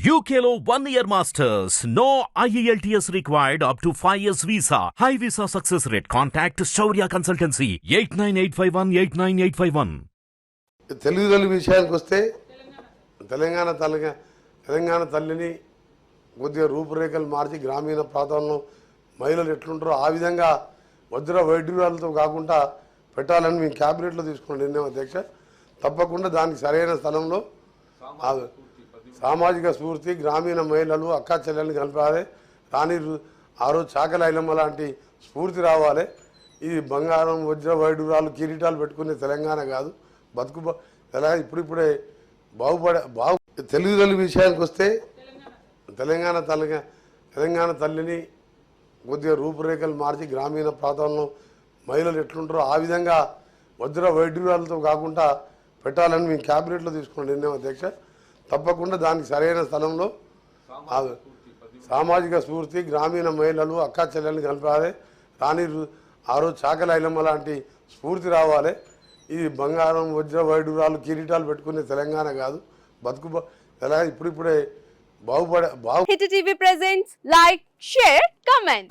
యూకేలో one year masters no IELTS required up to five years visa high visa success rate contact Shaurya consultancy eight nine eight five one eight nine eight five one Telugu తల్లి విషయానికి వస్తే తెలంగాణ తల్లిగా తెలంగాణ తల్లిని కొద్దిగా రూపురేఖలు మార్చి గ్రామీణ ప్రాంతంలో మహిళలు ఎట్లుంటారో ఆ విధంగా వజ్ర వైడ్యురాలతో కాకుండా పెట్టాలని మేము క్యాబినెట్లో తీసుకున్న నిర్ణయం అధ్యక్ష. తప్పకుండా దానికి సరైన స్థలంలో సామాజిక స్ఫూర్తి గ్రామీణ మహిళలు అక్కా చెల్లెల్ని కలపాలి రాణి ఆ రోజు చాకలి లాంటి స్ఫూర్తి రావాలి. ఇది బంగారం వజ్ర వైడూరాలు కిరీటాలు పెట్టుకునే తెలంగాణ కాదు. బతుకు తెలంగాణ ఇప్పుడిప్పుడే బాగుపడే బాగు తెలుగు తల్లి విషయానికి వస్తే తెలంగాణ తల్లి తెలంగాణ తల్లిని కొద్దిగా రూపురేఖలు మార్చి గ్రామీణ ప్రాంతంలో మహిళలు ఎట్లుంటారో ఆ విధంగా వజ్ర వైద్యురాలతో కాకుండా పెట్టాలని మేము క్యాబినెట్లో తీసుకున్న నిర్ణయం అధ్యక్ష. తప్పకుండా దానికి సరైన స్థలంలో సామాజిక స్ఫూర్తి గ్రామీణ మహిళలు అక్కా చెల్లెల్ని కలపాలి. రాణి ఆ రోజు చాకలి ఐలమ్మ లాంటి స్ఫూర్తి రావాలి. ఇది బంగారం వజ్ర వైడూరాలు కిరీటాలు పెట్టుకునే తెలంగాణ కాదు. బతుకు తెలంగాణ ఇప్పుడిప్పుడే బాగుపడే బాగు hit TV presents like share comment.